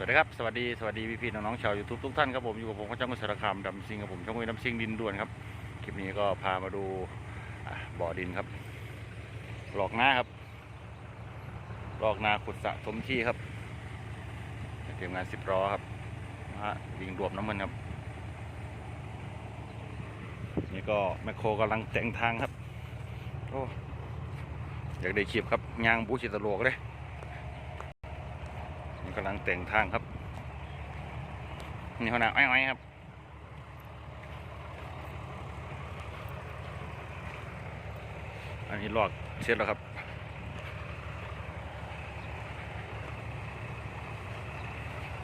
สวัสดีครับสวัสดีสวัสดีพี่พี่ๆน้องๆชาวยูทูบทุกท่านครับผมอยู่กับผมข้าจ้างกุศลคามดำซิงกับผมช่องวิน้ำซิงดินด่วนครับคลิปนี้ก็พามาดูบ่อดินครับหลอกหน้าครับหลอกนาขุดสะถมที่ครับเตรียมงานสิบล้อครับฮะวิ่งรวบน้ำมันครับ นี่ก็แมคโครกำลังแต่งทางครับโอ้อยากได้คลิปครับยางบูชิตะโลกเลย กำลังแต่งทางครับ นี่ขนาดอ้อยๆครับอันนี้ลอกเสร็จแล้วครับ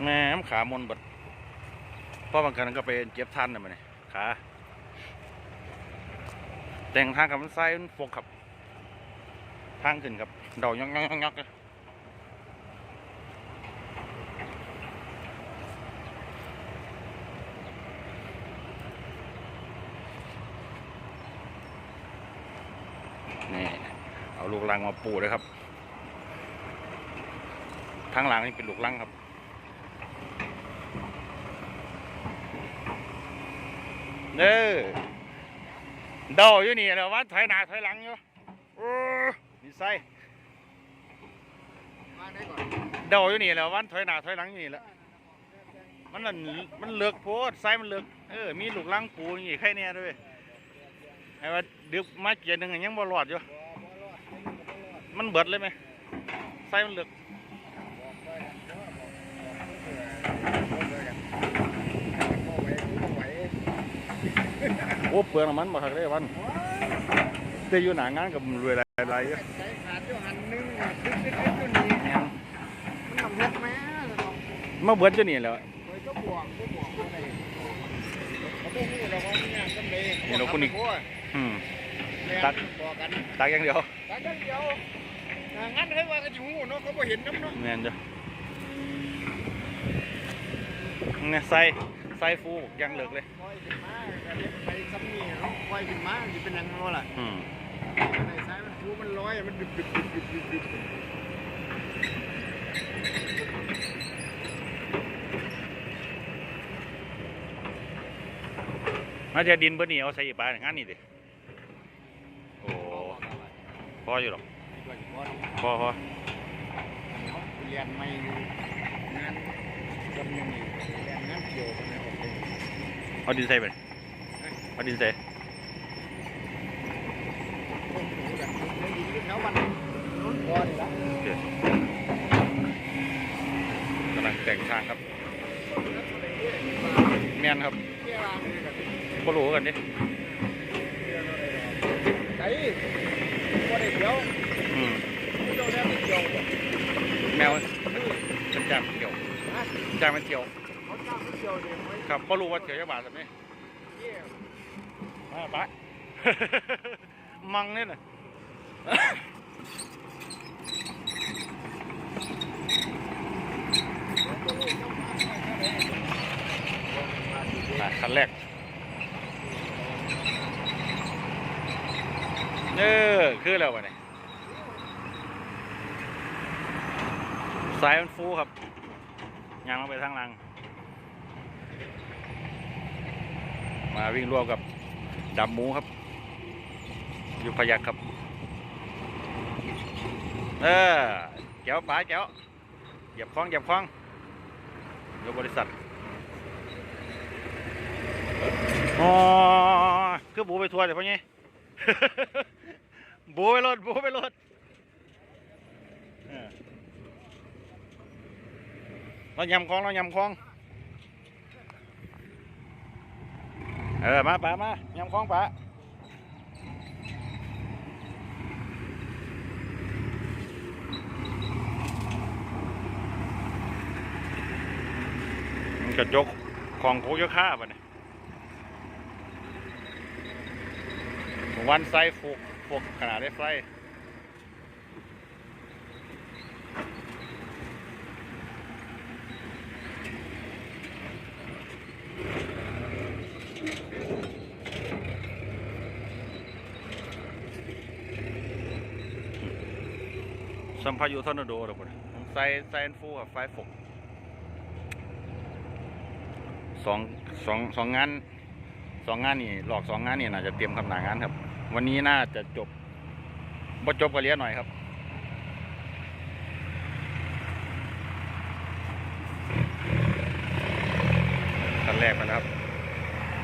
แหม่ขามนบัดเพราะบางครั้งก็ไปเจ็บทันนะมันนี่ขา แต่งทางกับมันไส้มันฟกครับ ทางขึ้นครับเดายองๆๆๆเลยนี่เอา ลูกลังมาปูเลยครับทางหลังนี่เป็นลูกลังครับ เด้อเดาอยู่นี่แหล้วว่าถอยหน้าถอยหลังอยู่โอ้นี่ใส่มาได้ก่อนเดาอยู่นี่แหล้ววันถอยหน้าถอยหลังอยู่นี่แหละมันนั่นมันเลือกโพดไส้มันเลือกเออมีลูกลังปูอย่างนี่ใครเนี่ยด้วยไอ้ว่าดึกมาเกียร์หนึ่งยังบ่รอดอยู่ บ่บ่รอดบ่รอด มันเบิดเลยไหมไส้มันเลือกบอกได้บอกได้บอกได้บอกไหวบอกไหวโอ้เปลืองน้ำมันมาคักเลยวันแต่อยู่หนางานกับรวยหลายๆอยู่ใจขาดอยู่หันหนึงดึกดึกดึกอยู่นี่แม่นมันทำรถแม่แล้วเนาะมาเบิดอยู่นี่แหล้วเคยก็บวกก็บวกบ่ได้เขาบ่ฮู้แล้วว่ามันยากจังได๋อืม ตัด บอกกันตักอย่างเดียว ตัดกันเดียวอ่า งั้นให้ว่าก็สิฮู้เนาะเขาบ่เห็นนำเนาะแม่นจ้ะเนี่ยใส่ใส่ฟูยังเหลือกเลยคอยขึ้นมาก็เฮ็ดไปซ้ำนี่เนาะคอยขึ้นมาสิเป็นหยังเนาะล่ะอืมในสายมันฟูมันลอยมันดึบดึบดึบดึบดึบดึบน่าจะดินเบอร์นี่เอาใส่อีกปลาอย่างนั้นนี่ดิโอ้พออยู่หรอก พอพอเรียนไม่งานจำยังไงเรียนงานเกี่ยวกันเลยออกไปเอาดินใส่ไปเอาดินใส่โอ้โหแบบได้ยินแถววันนู้นพอดีละกำลังแต่งทางครับ แม่นครับเที่ยวางเลยกับก็รู้กันดิไก่พอได้เดียว อืมไม่ต้องแล้วไม่เกี่ยวแมวมันจ้างมันเที่ยวนะจ้างมันเที่ยวเขาจ้างไม่เกี่ยวเดี๋ยวไว้ครับก็รู้ว่าเที่ยวจะบาทสักไหมเที่ยวมาปะมังเนี่ยนะอะคันแรกเออคือแล้ววะเนี่ย สายมันฟูครับยางลงไปทางหลัง มาวิ่งร่วมกับดำหมูครับ อยู่พยักครับ เออแก้วป๋าแก้วเหยียบคล้องเหยียบคล้องอยู่บริษัทอ๋อคือบูไปทัวร์เดี๋ยวพ่อเนี่ยบูไปรถบูไปรถเออ เรายำคลองเรายำคลอง เออ มาป๋ามายำคลองป๋ามันกระจกของโคยค่าป่ะเนี่ยวันไซฟุกพวกขนาดได้ไฟ สัมพายุทอร์นาโดหรือเปล่าไซไซนฟูกับไฟฟกสองสองสองงานสองงานนี่หลอกสองงานนี่น่าจะเตรียมคำหนางานครับ วันนี้น่าจะจบบ่จบก็เหลี้ยหน่อยครับคันแรกไปแล้วครับ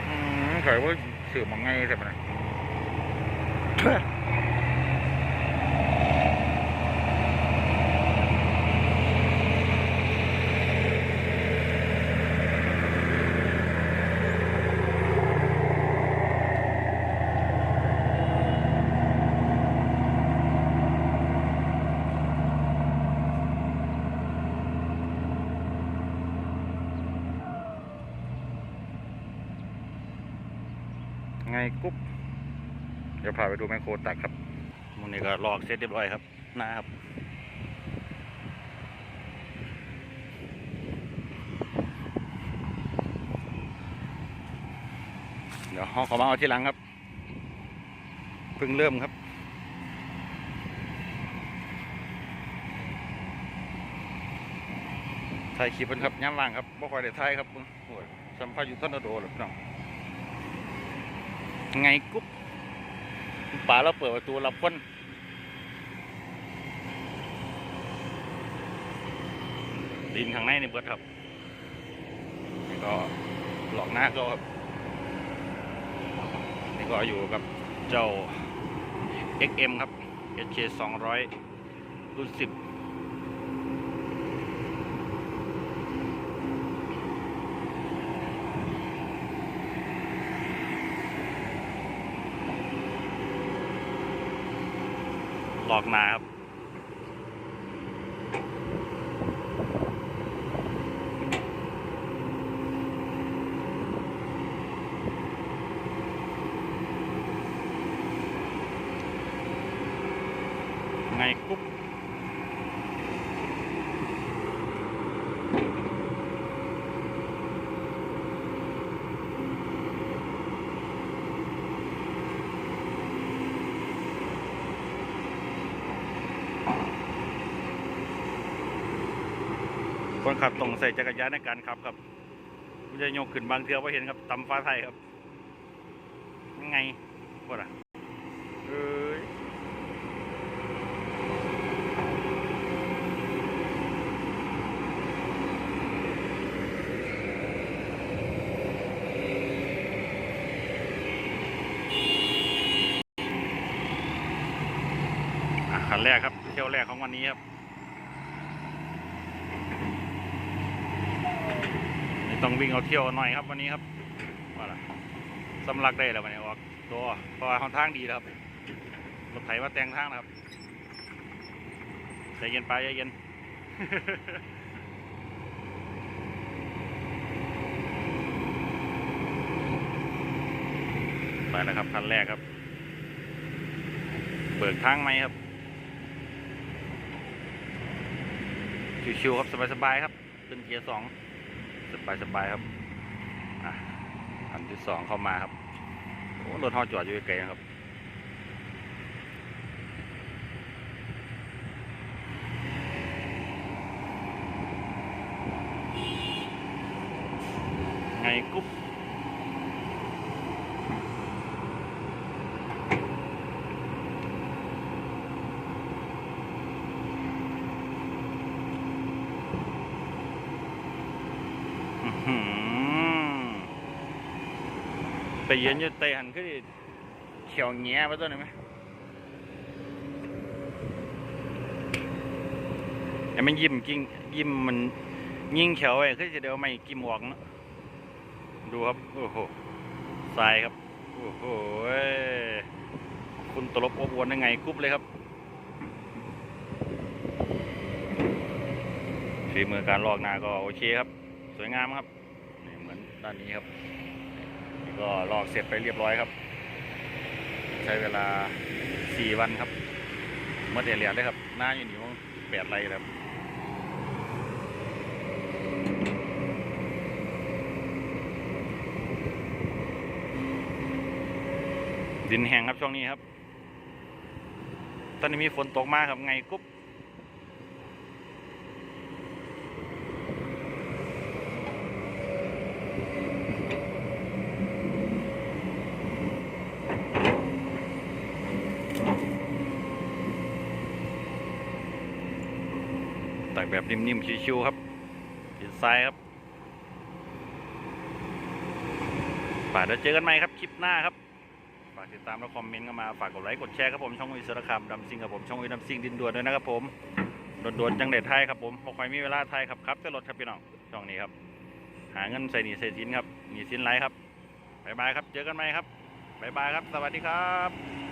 อืมข่อยว่าสื่อมังไงใช่ไหมนะ กุ๊บเดี๋ยวพาไปดูแมคโครตักครับมันนี้ก็ลอกเสร็จเรียบร้อยครับนะครับเดี๋ยวห้องขอมาเอาที่หลังครับเพิ่งเริ่มครับถ่ายคลิปเพิ่นครับย้ำว่างครับบ่ค่อยได้ถ่ายครับเพิ่งโอ้ยสัมภาษณ์อยู่ทอร์นโดหรอกพี่น้อง ไงกุ๊บป่าเราเปิดประตูรับคนดินข้างในนี่เบิดครับนี่ก็หลอกหน้าก็ครับนี่ก็อยู่กับเจ้า XM ครับ HK 200รุ่น10 อกนาครับไง คนขับต้องใส่จักรยานในการขับครับมันจะยกขึ้นบางเทือว่าเห็นครับตำฟ้าไทยครับยังไงพวกอะเอ้ยอะคันแรกครับเที่ยวแรกของวันนี้ครับ ต้องวิ่งเอาเที่ยวหน่อยครับวันนี้ครับว่าล่ะสำลักได้แล้ววันนี้ออกตัวเพราะว่าเขาทางดีแล้วครับรถไถว่าแต่งทางนะครับใจเย็นไปใจเย็นไปแล้วครับคันแรกครับ เบิกทางไหมครับ ชิวๆครับ สบายๆครับขึ้นเกียร์สอง สบายสบายครับอะอันที่สองเข้ามาครับโอ้รถฮอจอดอยู่ไกลนะครับไงกุ๊บ อื้อหือ ไปเย็นอยู่เตะหันขึ้นเขียวแง่ไปตัวหนึ่งไหมไอ้มันยิ้มกิ้งยิ้มมันยิงเขียวไอ้คือจะเดี๋ยวไม่กิมหวกเนอะดูครับ โอ้โหทรายครับ โอ้โหคุณตลบอบอวนยังไงกรุ๊บเลยครับฝีมือการลอกหนาก็โอเคครับ วยงามครับนี่เหมือนด้านนี้ครับนี่ก็ลอกเสร็จไปเรียบร้อยครับ ใช้เวลาสี่วันครับมื่อเดือนเหรียญเลยครับ หน้าอยู่นี่ว่าแปดไรครับดินแห้งครับช่วงนี้ครับ ตอนนี้มีฝนตกมากครับไงกุ๊บ แบบนิ่มๆ ชิวๆครับดินทรายครับฝากเดี๋ยวเจอกันใหม่ครับ คลิปหน้าครับ ฝากติดตามและคอมเมนต์เข้ามา ฝากกดไลค์กดแชร์ครับผม ช่องวิศรคามดำซิงครับผม ช่องวิดำซิงดินด่วนด้วยนะครับผมด่วนๆจังเด็ดไทยครับผมบ่ค่อยมีเวลาไทยครับครับแต่รถครับพี่น้อง ช่องนี้ครับ หาเงินใส่หนีใส่สินครับหนีสินไรครับบายบายครับ เจอกันใหม่ครับบายบายครับ สวัสดีครับ